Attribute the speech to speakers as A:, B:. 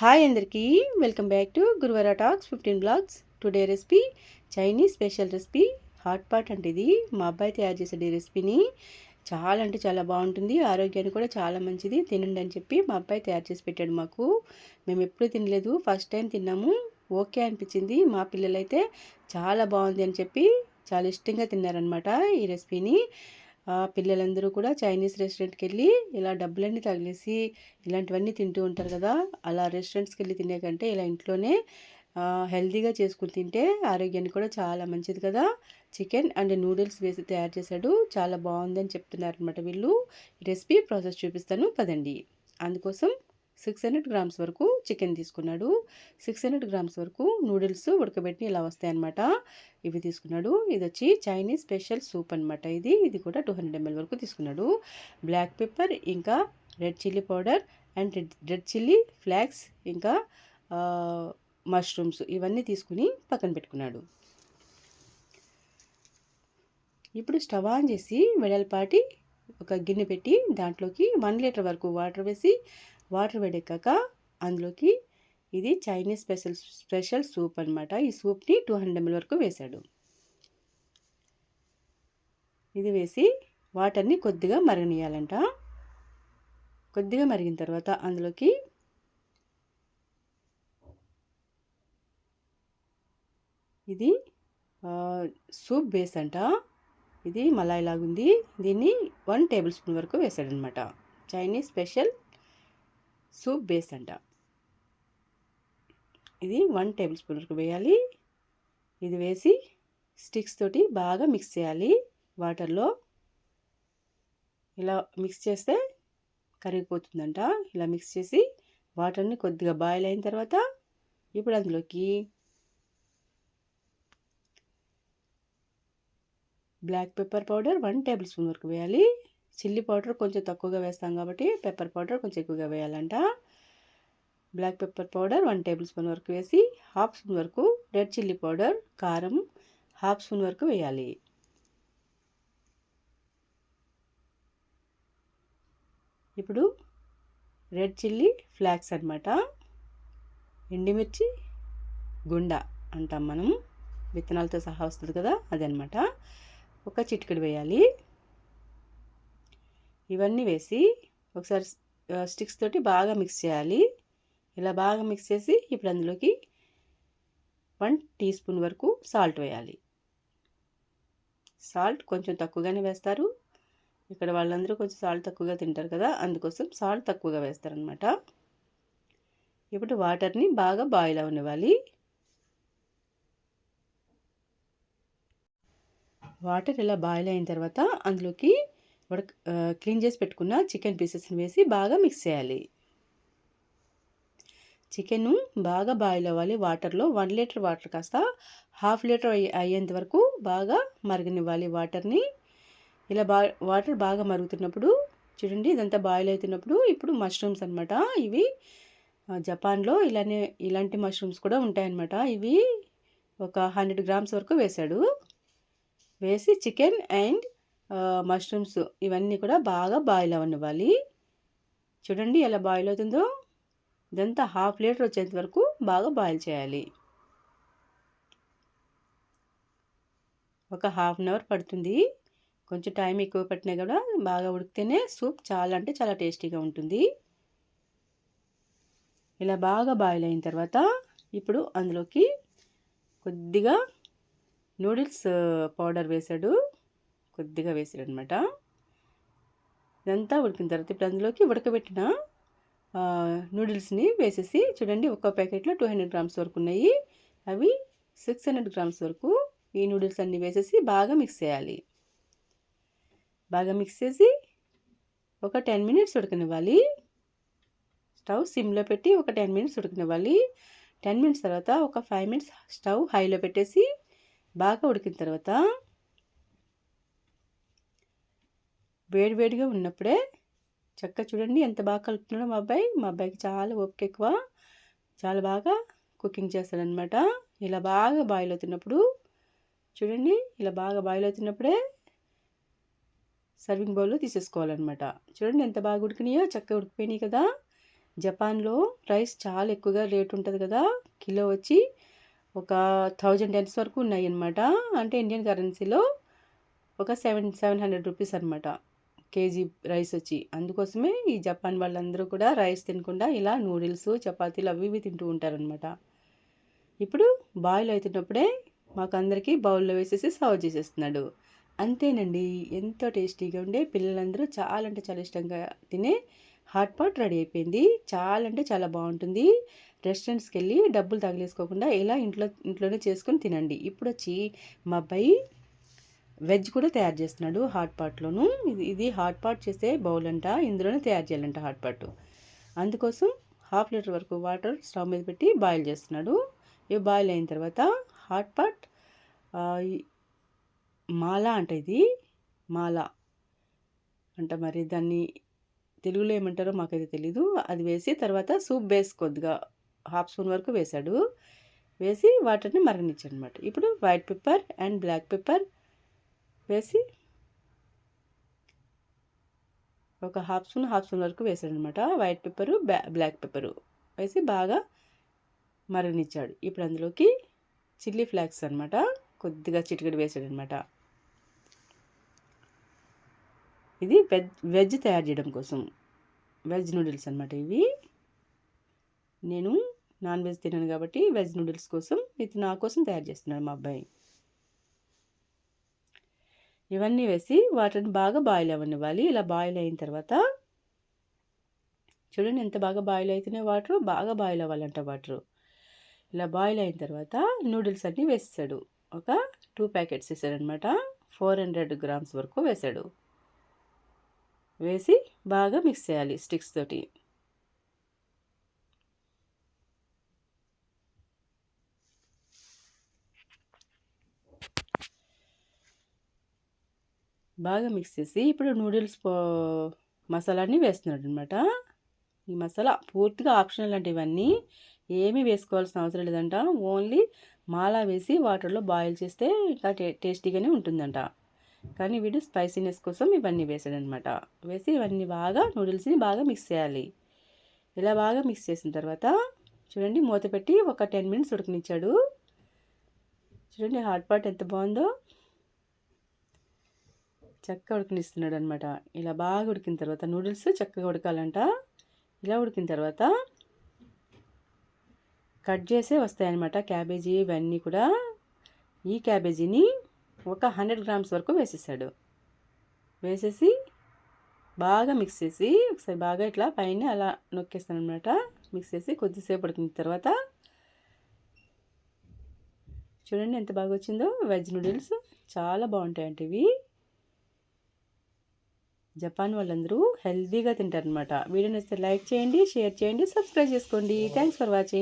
A: Hi అందరికీ welcome back to Guruvara talks fifteen blogs. Today recipe Chinese special recipe hot pot అంటే ఇది. మా అబ్బాయి తయారు చేసే ఈ రెసిపీని చాలా అంటే చాలా బాగుంటుంది ఆరోగ్యానికి కూడా చాలా మంచిది తినండి అని చెప్పి మా అబ్బాయి తయారు చేసి పెట్టాడు మాకు. మేము ఎప్పుడూ తినలేదు ఫస్ట్ టైం తిన్నాము ఓకే అనిపించింది. మా పిల్లలైతే చాలా బాగుంది అని చెప్పి చాలా ఇష్టంగా తిన్నారనమాట ఈ రెసిపీని. పిల్లలందరూ కూడా చైనీస్ రెస్టారెంట్కి వెళ్ళి ఇలా డబ్బులన్నీ తగిలేసి ఇలాంటివన్నీ తింటూ ఉంటారు కదా అలా రెస్టారెంట్స్కి వెళ్ళి తినే కంటే ఇలా ఇంట్లోనే హెల్తీగా చేసుకుని తింటే ఆరోగ్యానికి కూడా చాలా మంచిది కదా. చికెన్ అండ్ నూడిల్స్ వేసి తయారు చేశాడు. చాలా బాగుందని చెప్తున్నారు అనమాట వీళ్ళు రెసిపీ ప్రాసెస్ చూపిస్తాను. పదండి. అందుకోసం సిక్స్ హండ్రెడ్ గ్రామ్స్ వరకు చికెన్ తీసుకున్నాడు. సిక్స్ హండ్రెడ్ గ్రామ్స్ వరకు నూడిల్స్ ఉడకబెట్టి ఇలా వస్తాయన్నమాట. ఇవి తీసుకున్నాడు. ఇది వచ్చి చైనీస్ స్పెషల్ సూప్ అనమాట ఇది. ఇది కూడా టూ హండ్రెడ్ ఎంఎల్ వరకు తీసుకున్నాడు. బ్లాక్ పెప్పర్ ఇంకా red chilli powder and red red chilli flakes ఇంకా మష్రూమ్స్ ఇవన్నీ తీసుకుని పక్కన పెట్టుకున్నాడు. ఇప్పుడు స్టవ్ ఆన్ చేసి వెడల్పాటి ఒక గిన్నె పెట్టి దాంట్లోకి వన్ లీటర్ వరకు వాటర్ వేసి వాటర్ వేడెక్కాక అందులోకి ఇది చైనీస్ స్పెషల్ స్పెషల్ సూప్ అనమాట ఈ సూప్ని టూ హండ్రెడ్ ఎంఎల్ వరకు వేశాడు. ఇది వేసి వాటర్ని కొద్దిగా మరగనియాలంట కొద్దిగా మరిగిన తర్వాత అందులోకి ఇది సూప్ బేస్ అంట ఇది మలాయి లాగుంది దీన్ని వన్ టేబుల్ స్పూన్ వరకు వేసాడనమాట చైనీస్ స్పెషల్ సూప్ బేస్ అంట. ఇది వన్ టేబుల్ స్పూన్ వరకు వేయాలి. ఇది వేసి స్టిక్స్ తోటి బాగా మిక్స్ చేయాలి. వాటర్లో ఇలా మిక్స్ చేస్తే కరిగిపోతుందంట. ఇలా మిక్స్ చేసి వాటర్ని కొద్దిగా బాయిల్ అయిన తర్వాత ఇప్పుడు అందులోకి black pepper powder one tablespoon వరకు వేయాలి. చిల్లీ పౌడర్ కొంచెం తక్కువగా వేస్తాం కాబట్టి పెప్పర్ పౌడర్ కొంచెం ఎక్కువగా వేయాలంట. Black pepper powder one tablespoon వరకు వేసి హాఫ్ స్పూన్ వరకు రెడ్ చిల్లీ పౌడర్ కారం హాఫ్ స్పూన్ వరకు వేయాలి. ఇప్పుడు రెడ్ చిల్లీ ఫ్లాక్స్ అనమాట ఎండిమిర్చి గుండ అంటాం మనం. విత్తనాలతో సహా వస్తుంది కదా అదనమాట ఒక చిటికెడు వేయాలి. ఇవన్నీ వేసి ఒకసారి స్టిక్స్ తోటి బాగా మిక్స్ చేయాలి. ఇలా బాగా మిక్స్ చేసి ఇప్పుడు అందులోకి వన్ టీ స్పూన్ వరకు సాల్ట్ వేయాలి. సాల్ట్ కొంచెం తక్కువగానే వేస్తారు. ఇక్కడ వాళ్ళందరూ కొంచెం సాల్ట్ తక్కువగా తింటారు కదా అందుకోసం సాల్ట్ తక్కువగా వేస్తారనమాట ఇప్పుడు వాటర్ని బాగా బాయిల్ అవనివ్వాలి. వాటర్ ఇలా బాయిల్ అయిన తర్వాత అందులోకి ఉడక క్లీన్ చేసి పెట్టుకున్న చికెన్ పీసెస్ని వేసి బాగా మిక్స్ చేయాలి. చికెన్ బాగా బాయిల్ అవ్వాలి వాటర్లో. వన్ లీటర్ వాటర్ కాస్త హాఫ్ లీటర్ అయ్యేంత వరకు బాగా మరగనివ్వాలి వాటర్ని. ఇలా బా వాటర్ బాగా మరుగుతున్నప్పుడు చూడండి ఇదంతా బాయిల్ అవుతున్నప్పుడు ఇప్పుడు మష్రూమ్స్ అనమాట ఇవి జపాన్లో ఇలానే ఇలాంటి మష్రూమ్స్ కూడా ఉంటాయన్నమాట. ఇవి ఒక హండ్రెడ్ గ్రామ్స్ వరకు వేశాడు. వేసి చికెన్ అండ్ మష్రూమ్స్ ఇవన్నీ కూడా బాగా బాయిల్ అవ్వనివ్వాలి. చూడండి ఎలా బాయిల్ అవుతుందో. ఇదంతా హాఫ్ లీటర్ వచ్చేంత వరకు బాగా బాయిల్ చేయాలి. ఒక హాఫ్ అన్ అవర్ పడుతుంది. కొంచెం టైం ఎక్కువ పట్టినా కూడా బాగా ఉడికితేనే సూప్ చాలా అంటే చాలా టేస్టీగా ఉంటుంది. ఇలా బాగా బాయిల్ అయిన తర్వాత ఇప్పుడు అందులోకి కొద్దిగా నూడిల్స్ పౌడర్ వేసాడు కొద్దిగా వేసాడు అనమాట ఇదంతా ఉడికిన తర్వాత ఇప్పుడు అందులోకి ఉడకబెట్టిన నూడిల్స్ని వేసేసి చూడండి ఒక్క ప్యాకెట్లో టూ హండ్రెడ్ గ్రామ్స్ వరకు ఉన్నాయి. అవి సిక్స్ హండ్రెడ్ గ్రామ్స్ వరకు ఈ నూడిల్స్ అన్నీ వేసేసి బాగా మిక్స్ చేయాలి. బాగా మిక్స్ చేసి ఒక టెన్ మినిట్స్ ఉడకనివ్వాలి. స్టవ్ సిమ్లో పెట్టి ఒక టెన్ మినిట్స్ ఉడకనివ్వాలి. టెన్ మినిట్స్ తర్వాత ఒక ఫైవ్ మినిట్స్ స్టవ్ హైలో పెట్టేసి బాగా ఉడికిన తర్వాత వేడివేడిగా ఉన్నప్పుడే చక్క చూడండి ఎంత బాగా కలుపుతున్నాడో మా అబ్బాయి. మా అబ్బాయికి చాలా ఓపిక ఎక్కువ. చాలా బాగా కుకింగ్ చేస్తాడనమాట ఇలా బాగా బాయిల్ అవుతున్నప్పుడు చూడండి ఇలా బాగా బాయిల్ అవుతున్నప్పుడే సర్వింగ్ బౌల్లో తీసేసుకోవాలన్నమాట. చూడండి ఎంత బాగా ఉడికినాయో చక్కగా ఉడికిపోయినాయి కదా. జపాన్లో రైస్ చాలా ఎక్కువగా రేట్ ఉంటుంది కదా. కిలో వచ్చి ఒక థౌజండ్ టెన్స్ వరకు ఉన్నాయి అనమాట అంటే ఇండియన్ కరెన్సీలో ఒక సెవెన్ సెవెన్ హండ్రెడ్ రూపీస్ అనమాట కేజీ రైస్ వచ్చి అందుకోసమే ఈ జపాన్ వాళ్ళందరూ కూడా రైస్ తినకుండా ఇలా నూడిల్స్ చపాతీలు అవి ఇవి తింటూ ఉంటారనమాట ఇప్పుడు బాయిల్ అవుతున్నప్పుడే మాకు అందరికీ బౌల్లో వేసేసి సర్వ్ చేసేస్తున్నాడు. అంతేనండి ఎంతో టేస్టీగా ఉండే పిల్లలందరూ చాలా అంటే చాలా ఇష్టంగా తినే హాట్ పాట్ రెడీ అయిపోయింది. చాలా అంటే చాలా బాగుంటుంది. రెస్టారెంట్స్కి వెళ్ళి డబ్బులు తగిలేసుకోకుండా ఇలా ఇంట్లో ఇంట్లోనే చేసుకొని తినండి. ఇప్పుడు వచ్చి మా అబ్బాయి వెజ్ కూడా తయారు చేస్తున్నాడు హాట్ పాట్లోను. ఇది ఇది హాట్ పాట్ చేసే బౌల్ అంట. ఇందులోనే తయారు చేయాలంట హాట్ పాట్. అందుకోసం హాఫ్ లీటర్ వరకు వాటర్ స్టవ్ మీద పెట్టి బాయిల్ చేస్తున్నాడు. ఇవి బాయిల్ అయిన తర్వాత హాట్ పాట్ మాలా అంట ఇది. మాలా అంట మరి దాన్ని తెలుగులో ఏమంటారో మాకైతే తెలీదు. అది వేసి తర్వాత సూప్ బేస్ కొద్దిగా హాఫ్ స్పూన్ వరకు వేశాడు. వేసి వాటర్ని మరగనిచ్చాడు అనమాట ఇప్పుడు white pepper and black pepper వేసి ఒక హాఫ్ స్పూన్ హాఫ్ స్పూన్ వరకు వేసాడు అనమాట వైట్ పెప్పరు బ్లాక్ పెప్పరు వేసి బాగా మరగనిచ్చాడు. ఇప్పుడు అందులోకి చిల్లీ ఫ్లాక్స్ అనమాట కొద్దిగా చిటికెడు వేసాడు అనమాట ఇది వెజ్ వెజ్ తయారు చేయడం కోసం. వెజ్ నూడిల్స్ అనమాట ఇవి. నేను నాన్ వెజ్ తిన్నాను కాబట్టి వెజ్ నూడిల్స్ కోసం ఇది నా కోసం తయారు చేస్తున్నాడు మా అబ్బాయి. ఇవన్నీ వేసి వాటిని బాగా బాయిల్ అవ్వనివ్వాలి. ఇలా బాయిల్ అయిన తర్వాత చూడండి ఎంత బాగా బాయిల్ అవుతున్నాయి వాటర్. బాగా బాయిల్ అవ్వాలంట వాటర్. ఇలా బాయిల్ అయిన తర్వాత నూడిల్స్ అన్నీ వేసాడు ఒక టూ ప్యాకెట్స్ వేసాడనమాట ఫోర్ హండ్రెడ్ గ్రామ్స్ వరకు వేసాడు. వేసి బాగా మిక్స్ చేయాలి స్టిక్స్ తోటి. బాగా మిక్స్ చేసి ఇప్పుడు నూడిల్స్ మసాలాని వేస్తున్నాడు అనమాట ఈ మసాలా పూర్తిగా ఆప్షనల్ అంటే ఇవన్నీ ఏమీ వేసుకోవాల్సిన అవసరం లేదంట. ఓన్లీ మాలా వేసి వాటర్లో బాయిల్ చేస్తే ఇంకా టే టేస్టీగానే ఉంటుందంట. కానీ వీడు స్పైసీనెస్ కోసం ఇవన్నీ వేసాడనమాట వేసి ఇవన్నీ బాగా నూడిల్స్ని బాగా మిక్స్ చేయాలి. ఇలా బాగా మిక్స్ చేసిన తర్వాత చూడండి మూత పెట్టి ఒక టెన్ మినిట్స్ ఉడకనిచ్చాడు. చూడండి హాట్ పాట్ ఎంత బాగుందో. చక్కగా ఉడికినిస్తున్నాడు అనమాట ఇలా బాగా ఉడికిన తర్వాత నూడిల్స్ చక్కగా ఉడకాలంట. ఇలా ఉడికిన తర్వాత కట్ చేసే వస్తాయన్నమాట క్యాబేజీ ఇవన్నీ కూడా. ఈ క్యాబేజీని ఒక హండ్రెడ్ గ్రామ్స్ వరకు వేసేసాడు. వేసేసి బాగా మిక్స్ చేసి ఒకసారి బాగా ఇట్లా పైన అలా నొక్కేస్తాను అనమాట మిక్స్ చేసి కొద్దిసేపు ఉడికిన తర్వాత చూడండి ఎంత బాగా వచ్చిందో. వెజ్ నూడిల్స్ చాలా బాగుంటాయంట ఇవి. జపాన్ వాళ్ళందరూ హెల్తీగా తింటారనమాట వీడియో నచ్చితే లైక్ చేయండి షేర్ చేయండి సబ్స్క్రైబ్ చేసుకోండి. Thanks for watching